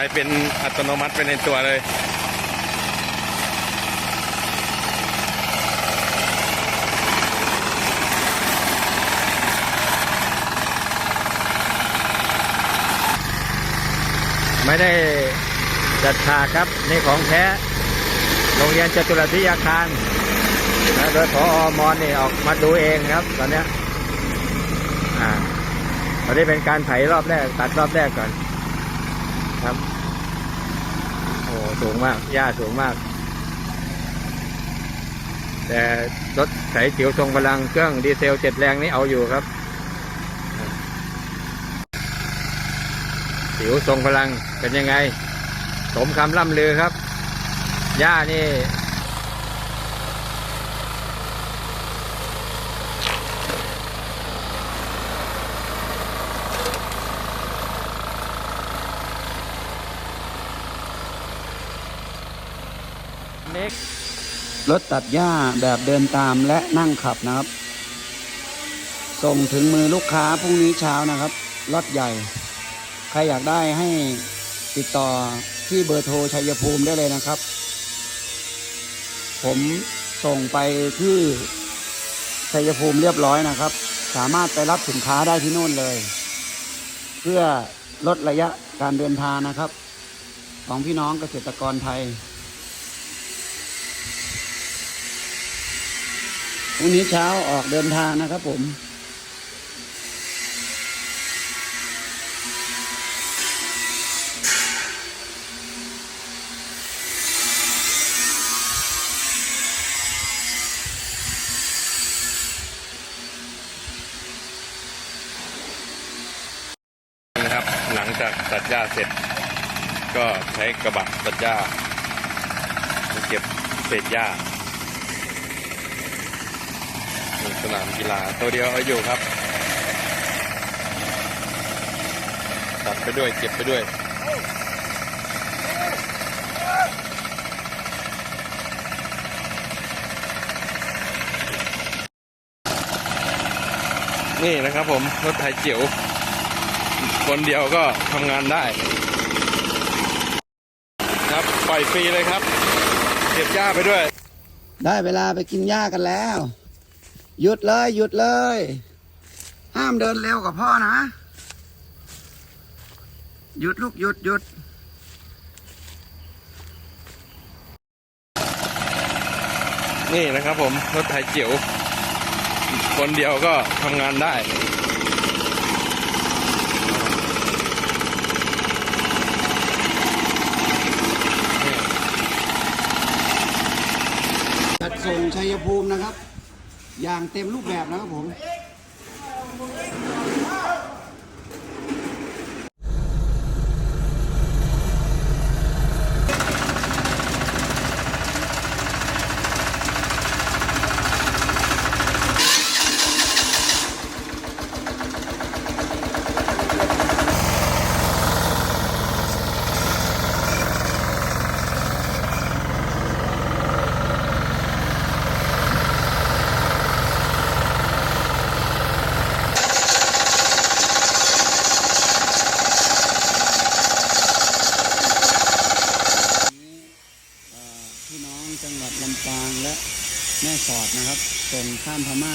ายเป็นอัตโนมัติไปในตัวเลยไม่ได้จัดฉากครับนี่ของแท้โรงเรียนจตุรัสวิยาคารนะโดยพอมอนนี่ออกมาดูเองครับ ตอนเนี้ยอ่าตอนนี้เป็นการไถรอบแรกตัดรอบแรกก่อน ครับ โอ้ สูงมาก หญ้าสูงมาก แต่รถไถจิ๋วทรงพลังเครื่องดีเซลเจ็ดแรงนี้เอาอยู่ครับสิวทรงพลังเป็นยังไง สมคำล่ำลือครับ หญ้านี่ เล็ก รถตัดหญ้าแบบเดินตามและนั่งขับนะครับ ส่งถึงมือลูกค้าพรุ่งนี้เช้านะครับรถใหญ่ ใครอยากได้ให้ติดต่อที่เบอร์โทรชัยภูมิได้เลยนะครับ ผมส่งไปที่ชัยภูมิเรียบร้อยนะครับ สามารถไปรับสินค้าได้ที่โน่นเลย เพื่อลดระยะการเดินทางนะครับ ของพี่น้องเกษตรกรไทย พรุ่งนี้เช้าออกเดินทางนะครับผม นะครับ หลังจากตัดหญ้าเสร็จ ก็ใช้กระบะตัดหญ้ามาเก็บเศษหญ้า สนามกีฬาตัวเดียวเอาอยู่ครับตัดไปด้วยเก็บไปด้วยนี่นะครับผม รถไถเจียว คนเดียวก็ทำงานได้ ครับ ปล่อยฟรีเลยครับ เก็บหญ้าไปด้วย ได้เวลาไปกินหญ้ากันแล้ว หยุดเลย หยุดเลย ห้ามเดินเร็วกับพ่อนะ หยุดลูกหยุดหยุดนี่นะครับผม รถไถเจียว คนเดียวก็ทำงานได้จัดส่งชัยภูมินะครับ อย่างเต็มรูปแบบนะครับผม เอ่อพี่น้องจังหวัดลำปางและ แม่สอดนะครับตรงข้ามพม่า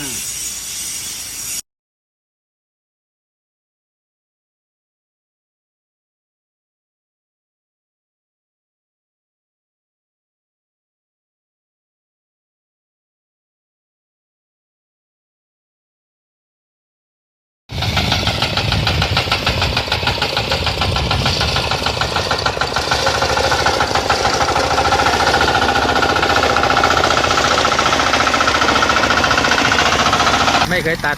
ไม่เคยตัด